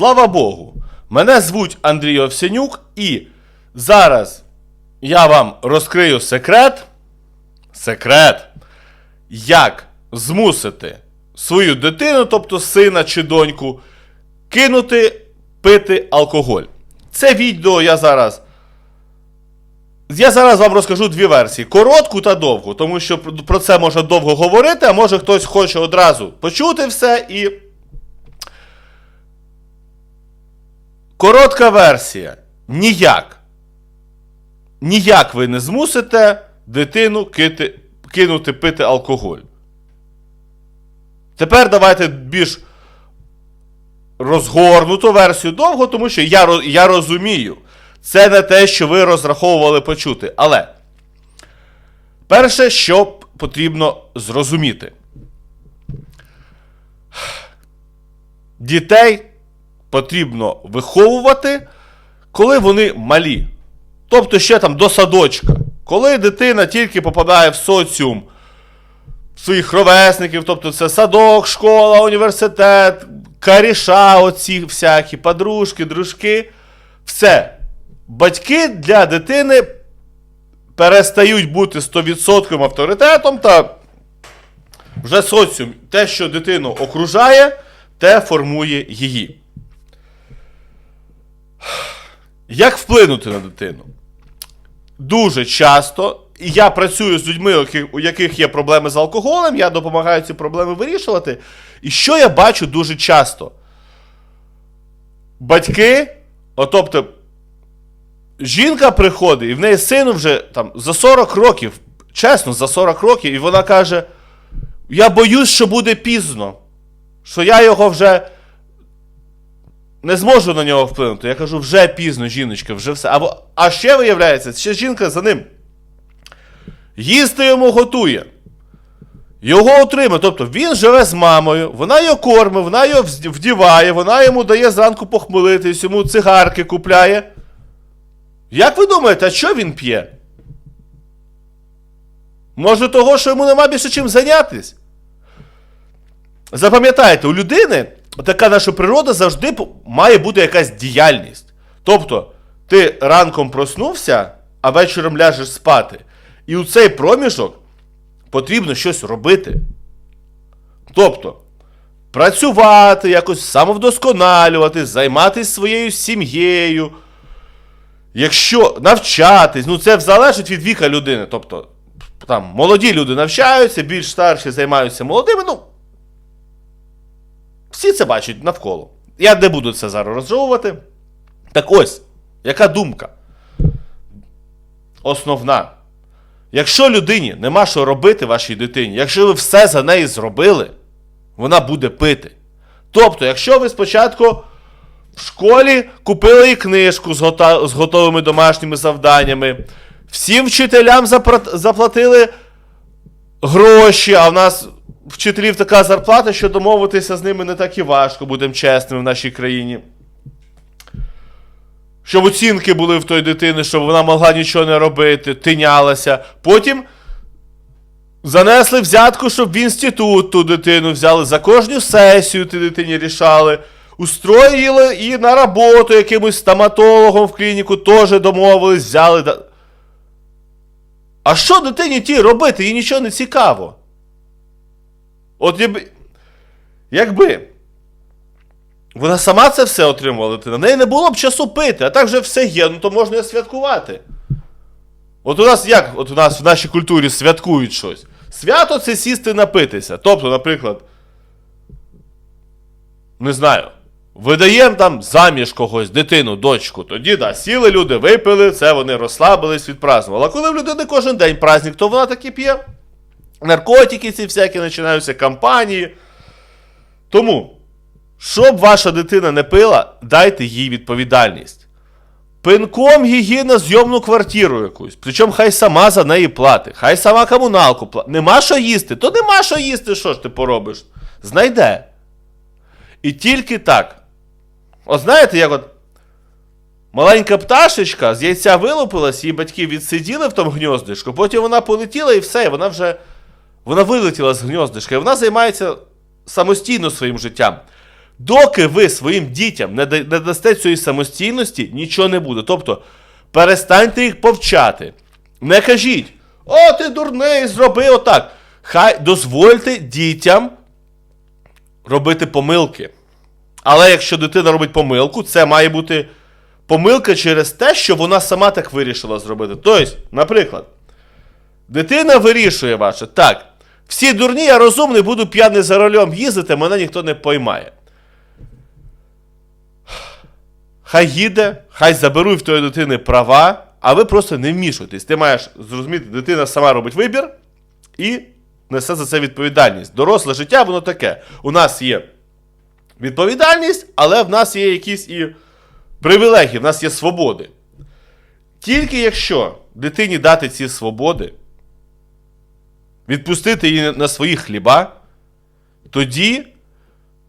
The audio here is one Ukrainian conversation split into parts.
Слава Богу! Мене звуть Андрій Овсянюк, і зараз я вам розкрию секрет. Секрет, як змусити свою дитину, тобто сина чи доньку, кинути пити алкоголь. Це відео я зараз. Я зараз вам розкажу дві версії: коротку та довгу, тому що про- це можна довго говорити, а може хтось хоче одразу почути все і. Коротка версія. Ніяк. Ніяк ви не змусите дитину кити, кинути пити алкоголь. Тепер давайте більш розгорнуту версію довго, тому що я, я розумію, це не те, що ви розраховували почути. Але перше, що потрібно зрозуміти. Дітей потрібно виховувати, коли вони малі. Тобто ще там до садочка. Коли дитина тільки попадає в соціум своїх ровесників, тобто це садок, школа, університет, каріша, оці всякі, подружки, дружки. Все. Батьки для дитини перестають бути 100% авторитетом та вже соціум, те, що дитину окружає, те формує її. Як вплинути на дитину? Дуже часто, я працюю з людьми, у яких є проблеми з алкоголем, я допомагаю ці проблеми вирішувати. І що я бачу дуже часто? Батьки, от, тобто, жінка приходить, і в неї сину вже там за 40 років, чесно, за 40 років, і вона каже: Я боюсь, що буде пізно, що я його вже не зможу на нього вплинути. Я кажу, вже пізно, жіночка, вже все. Або, а ще виявляється, ще жінка за ним. Їсти йому готує. Його отримує. Тобто він живе з мамою, вона його кормить, вона його вдіває, вона йому дає зранку похмелитись, йому цигарки купляє. Як ви думаєте, а що він п'є? Може того, що йому нема більше чим зайнятись? Запам'ятайте, у людини така наша природа завжди має бути якась діяльність. Тобто, ти ранком проснувся, а вечором ляжеш спати. І у цей проміжок потрібно щось робити. Тобто, працювати, якось самовдосконалювати, займатися своєю сім'єю. Якщо навчатись, ну це залежить від віка людини. Тобто, там молоді люди навчаються, більш старші займаються молодими, ну. Всі це бачать навколо. Я не буду це зараз розжовувати. Так ось, яка думка? Основна. Якщо людині нема що робити вашій дитині, якщо ви все за неї зробили, вона буде пити. Тобто, якщо ви спочатку в школі купили їй книжку з, готовими домашніми завданнями, всім вчителям заплатили гроші, а в нас вчителів така зарплата, що домовитися з ними не так і важко, будемо чесними в нашій країні. Щоб оцінки були в той дитини, щоб вона могла нічого не робити, тинялася. Потім занесли взятку, щоб в інститут ту дитину взяли, за кожну сесію ти дитині рішали. Устроїли і на роботу якимось стоматологом в клініку теж домовились, взяли. А що дитині ті робити? Їй нічого не цікаво. От якби, якби вона сама це все отримувала в неї не було б часу пити, а так же все є, ну то можна і святкувати. От у нас як? От у нас в нашій культурі святкують щось. Свято це сісти напитися. Тобто, наприклад, не знаю, видаємо там заміж когось, дитину, дочку. Тоді, да, сіли люди, випили, це вони розслабились, відпразнували. А коли в людини кожен день праздник, то вона таки п'є. Наркотики ці всякі починаються, кампанії. Тому, щоб ваша дитина не пила, дайте їй відповідальність. Пинком її на зйомну квартиру якусь. Причому хай сама за неї платить, хай сама комуналку платить. Нема що їсти, то нема що їсти, що ж ти поробиш? Знайде. І тільки так. От знаєте, як от маленька пташечка з яйця вилупилась, її батьки відсиділи в тому гніздишку, потім вона полетіла і все, і вона вже вона вилетіла з гніздишка, і вона займається самостійно своїм життям. Доки ви своїм дітям не дасте цієї самостійності, нічого не буде. Тобто, перестаньте їх повчати. Не кажіть, о, ти дурний, зроби отак. Хай дозвольте дітям робити помилки. Але якщо дитина робить помилку, це має бути помилка через те, що вона сама так вирішила зробити. Тобто, наприклад, дитина вирішує ваше, так, всі дурні, я розумний, буду п'яний за рулем їздити, мене ніхто не поймає. Хай їде, хай заберуть в тої дитини права, а ви просто не вмішуєтесь. Ти маєш зрозуміти, дитина сама робить вибір і несе за це відповідальність. Доросле життя, воно таке. У нас є відповідальність, але в нас є якісь і привілегії, в нас є свободи. Тільки якщо дитині дати ці свободи, відпустити її на свої хліба, тоді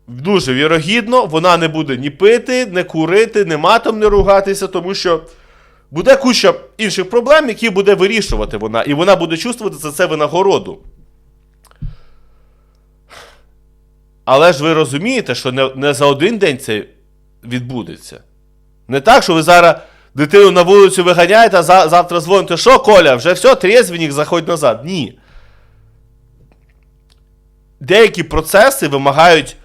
дуже вірогідно вона не буде ні пити, не курити, ні матом не ругатися, тому що буде куча інших проблем, які буде вирішувати вона, і вона буде чувствувати за це винагороду. Але ж ви розумієте, що не, не за один день це відбудеться. Не так, що ви зараз дитину на вулицю виганяєте, а за, завтра дзвоните, що, Коля, вже все, трезвенник, заходь назад. Ні. Деякі процеси вимагають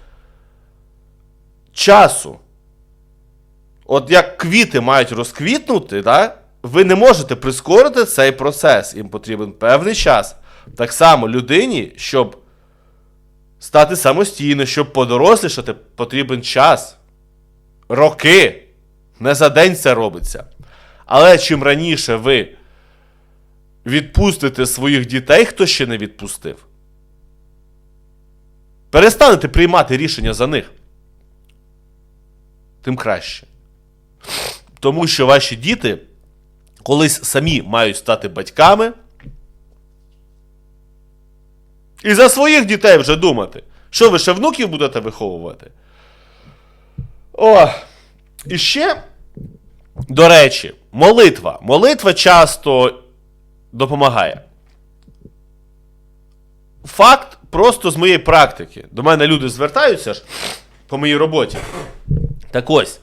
часу. От як квіти мають розквітнути, да? ви не можете прискорити цей процес. Їм потрібен певний час. Так само людині, щоб стати самостійно, щоб подорослішати, потрібен час. Роки. Не за день це робиться. Але чим раніше ви відпустите своїх дітей, хто ще не відпустив, перестанете приймати рішення за них, тим краще. Тому що ваші діти колись самі мають стати батьками. І за своїх дітей вже думати. Що ви ще внуків будете виховувати? О, і ще, до речі, молитва. Молитва часто допомагає. Факт просто з моєї практики. До мене люди звертаються ж по моїй роботі. Так ось,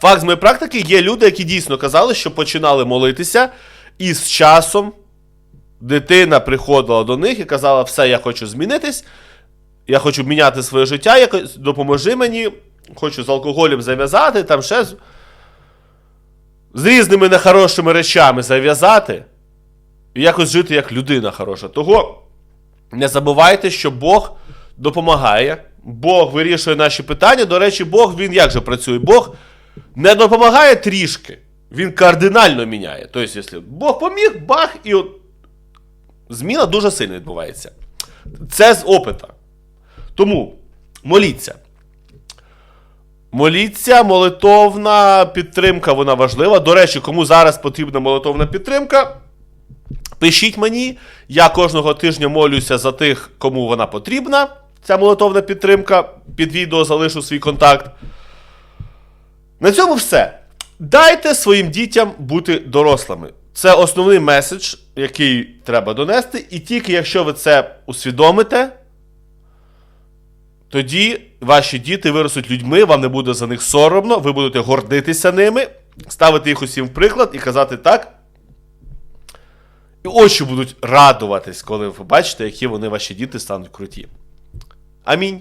факт з моєї практики є люди, які дійсно казали, що починали молитися, і з часом дитина приходила до них і казала: все, я хочу змінитись, я хочу міняти своє життя, якось допоможи мені, хочу з алкоголем зав'язати, там ще з, з різними нехорошими речами зав'язати і якось жити як людина хороша. Того не забувайте, що Бог допомагає, Бог вирішує наші питання. До речі, Бог він як же працює? Бог не допомагає трішки, він кардинально міняє. Тобто, якщо Бог поміг, бах, і от зміна дуже сильно відбувається. Це з опита. Тому моліться. Моліться, молитовна підтримка, вона важлива. До речі, кому зараз потрібна молитовна підтримка, пишіть мені. Я кожного тижня молюся за тих, кому вона потрібна. Ця молитовна підтримка. Під відео залишу свій контакт. На цьому все. Дайте своїм дітям бути дорослими. Це основний меседж, який треба донести. І тільки якщо ви це усвідомите, тоді ваші діти виростуть людьми, вам не буде за них соромно, ви будете гордитися ними, ставити їх усім в приклад і казати так. І очі будуть радуватись, коли ви побачите, які вони ваші діти стануть круті. Амінь.